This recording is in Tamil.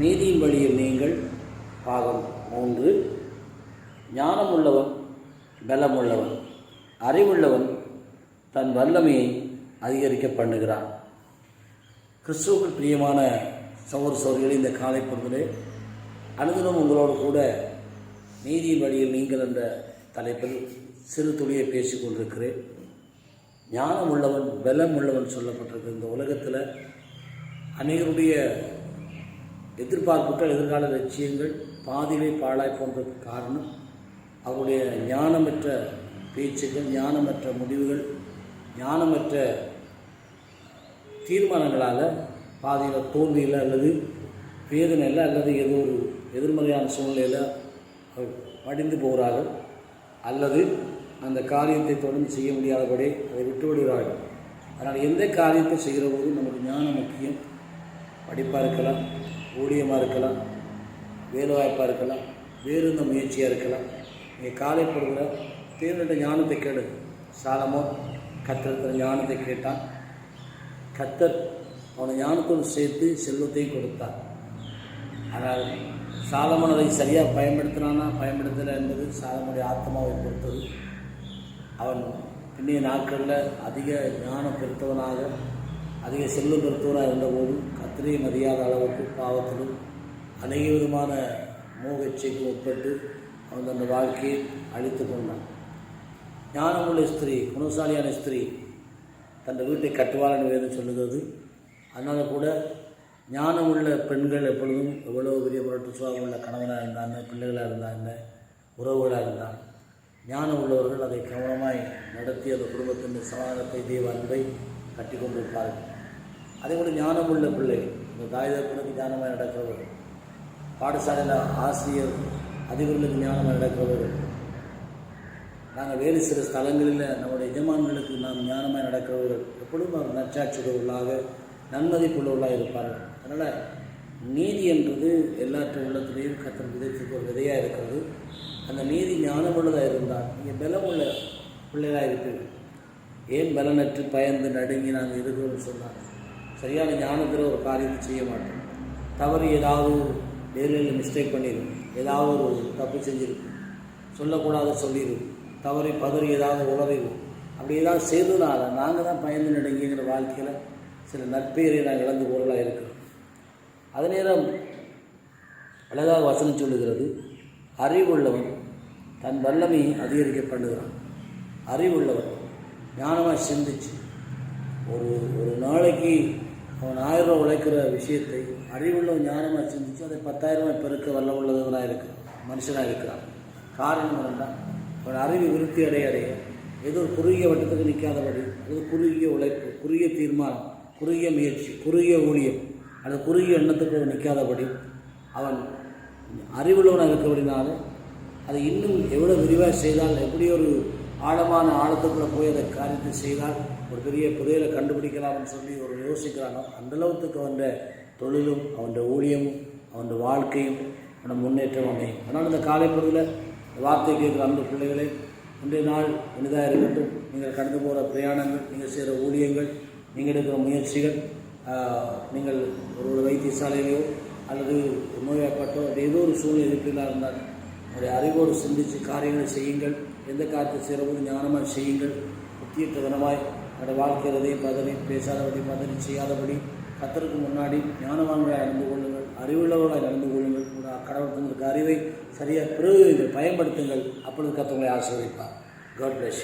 நீதியின் வழியில் நீங்கள் பாகம் மூன்று. ஞானமுள்ளவன் பலமுள்ளவன் அறிவுள்ளவன் தன் வல்லமையை அதிகரிக்க பண்ணுகிறான். கிறிஸ்துவுக்கு பிரியமான சௌர சௌரிகளை இந்த காலை பொழுதிலே அனுதினம் உங்களோடு கூட நீதியின் வழியில் நீங்கள் என்ற தலைப்பில் சிறு துளியை பேசிக் கொண்டிருக்கிறேன். ஞானம் உள்ளவன் பலம் உள்ளவன் சொல்லப்பட்டிருக்கு இந்த உலகத்தில் அநேகருடைய எதிர்பார்ப்புகள் எதிர்கால லட்சியங்கள் பாதியிலே பாழாய் போன்றதுக்கு காரணம் அவருடைய ஞானமற்ற பேச்சுகள் ஞானமற்ற முடிவுகள் ஞானமற்ற தீர்மானங்களால் பாதியில் தோல்வியில் அல்லது வேதனையில் அல்லது ஏதோ ஒரு எதிர்மறையான சூழ்நிலையில் அவர் மடிந்து போகிறார்கள் அல்லது அந்த காரியத்தை தொடர்ந்து செய்ய முடியாதபடி அதை விட்டு விடுகிறார்கள். அதனால் எந்த காரியத்தை செய்கிற போது நமக்கு ஞானம் முக்கியம். படிப்பாக இருக்கலாம் ஊழியமாக இருக்கலாம் வேலைவாய்ப்பாக இருக்கலாம் வேறு இந்த முயற்சியாக இருக்கலாம். நீங்கள் காலை பொழுதுல தேர்ந்த ஞானத்தை கேடு சாலமோ கத்திரத்தில் ஞானத்தை கேட்டான். கத்தர் அவனை ஞானத்தோடு சேர்த்து செல்வத்தையும் கொடுத்தான் ஆனால் சாலமன் அதை சரியாக பயன்படுத்தினானா? பயன்படுத்தலை என்பது சாலமனுடைய ஆத்மாவை பொறுத்தது. அவன் பின்னைய நாட்களில் அதிக ஞானம் பெருத்தவனாக அதிக செல்லு பெருத்தவனாக இருந்தபோதும் கத்திரையும் அறியாத அளவுக்கு பாவத்திலும் அநேக விதமான மோகச்சைக்கு உட்பட்டு அவன் தன் வாழ்க்கையை அழித்து கொண்டான். ஞானமுள்ள ஸ்திரீ குணசாலியான ஸ்திரீ தன் வீட்டை கட்டுவாள்னு வேதம் சொல்லுகிறது. அதனால் கூட ஞானமுள்ள பெண்கள் எப்பொழுதும் எவ்வளோ பெரிய முரட்டு சுவாகம் உள்ள கணவனாக இருந்தாங்க பிள்ளைகளாக இருந்தாங்க உறவுகளாக இருந்தாங்க. ஞானம் உள்ளவர்கள் அதை கவனமாய் நடத்தி அந்த குடும்பத்தின் சமாதானத்தை தெய்வ அன்பை கட்டி கொண்டிருப்பார்கள். அதே போல ஞானமுள்ள பிள்ளை. இந்த தாயுதப்பனுக்கு ஞானமாக நடக்கிறவர்கள் பாடசாலையில் ஆசிரியர் அதிபர்களுக்கு ஞானமாக நடக்கிறவர்கள் நாங்கள் வேறு சில ஸ்தலங்களில் நம்முடைய எஜமான்களுக்கு நாம் ஞானமாக நடக்கிறவர்கள் எப்பொழுதும் அவர் நற்சாட்சியுள்ளவர்களாக நன்மதிப்புள்ளவர்களாக இருப்பார்கள். அதனால் நீதி என்பது எல்லாற்ற உள்ளத்திலையும் கத்தன் விதைத்துக்கு ஒரு விதையாக இருக்கிறது. அந்த நீதி ஞானமுள்ளதாக இருந்தால் நீங்கள் பலமுள்ள பிள்ளைகளாக இருப்பீர்கள். ஏன் பலனற்று பயந்து நடுங்கி நாங்கள் இருக்கிறோம்னு சொன்னாங்க சரியான ஞானத்தில் ஒரு காரியத்தை செய்ய மாட்டோம் தவறு ஏதாவது நேரில் மிஸ்டேக் பண்ணிடும் ஏதாவது ஒரு தப்பு செஞ்சுருக்கும். சொல்லக்கூடாத சொல்லிடும் தவறி பதறி ஏதாவது உளறிடும் அப்படி ஏதாவது செய்ததுனால நாங்கள் தான் பயந்து நடுங்கிங்கிற வாழ்க்கையில் சில நற்பெயரை நாங்கள் இழந்து பொருளாக இருக்கிறோம். அதே நேரம் அழகாக வசனம் சொல்லுகிறது அறிவுள்ளவன் தன் வல்லமையை அதிகரிக்க பண்ணுகிறான் அறிவுள்ளவன் ஞானமாக சிந்திச்சு ஒரு ஒரு நாளைக்கு அவன் ஆயிரம் ரூபா உழைக்கிற விஷயத்தை அறிவுள்ள ஞானமாக சிந்திச்சு அதை பத்தாயிரம் பெருக்க வல்ல உள்ளவனாக இருக்கிறான் மனுஷனாக இருக்கிறான். காரணம் என்னென்னா அவன் அறிவு விருத்தி அடைய அடைய ஏதோ ஒரு குறுகிய வட்டத்துக்கு நிற்காதபடி ஏதோ குறுகிய உழைப்பு குறுகிய தீர்மானம் குறுகிய முயற்சி குறுகிய ஊழியம் அந்த குறுகிய எண்ணத்துக்கு நிற்காதபடி அவன் அறிவுள்ளவனாக இருக்கிறபடினால அதை இன்னும் எவ்வளோ விரிவாக செய்தால் எப்படி ஒரு ஆழமான ஆழத்துக்குள்ளே போய் அதை காரியத்தை செய்தால் ஒரு பெரிய புதையலை கண்டுபிடிக்கலாம்னு சொல்லி ஒரு யோசிக்கிறானோ அந்தளவுக்கு அவன் தொழிலும் அவன் ஊழியமும் அவன் வாழ்க்கையும் அவன் முன்னேற்றம் அமையும். அதனால் இந்த காலைப்பொழுதில் வார்த்தை கேட்குற அந்த பிள்ளைகளே இன்றைய நாள் இனிதாக இருக்கட்டும். நீங்கள் கடந்து போகிற பிரயாணங்கள் நீங்கள் செய்கிற ஊழியங்கள் நீங்கள் எடுக்கிற முயற்சிகள் நீங்கள் ஒரு வைத்தியசாலையிலையோ அல்லது நோயாப்பட்டோ அப்படி ஏதோ ஒரு சூழ்நிலை இருப்பீங்களா இருந்தால் உங்களுடைய அறிவோடு சிந்தித்து காரியங்களை செய்யுங்கள். எந்த காரியத்தை சிறப்பு ஞானமாக செய்யுங்கள். புத்தியற்ற தினமாய் என்னோட வாழ்க்கையிலதையும் பதவி பேசாதபடி பதவி செய்யாதபடி கத்தருக்கு முன்னாடி ஞானவான்களாக நடந்து கொள்ளுங்கள். அறிவுள்ளவர்களாக நடந்து கொள்ளுங்கள். உங்களோட கடவுள் தங்களுக்கு அறிவை சரியாக பிரயோகிங்கள் பயன்படுத்துங்கள். அப்பொழுது கத்தவங்களை ஆசீர்வதிப்பார். God plus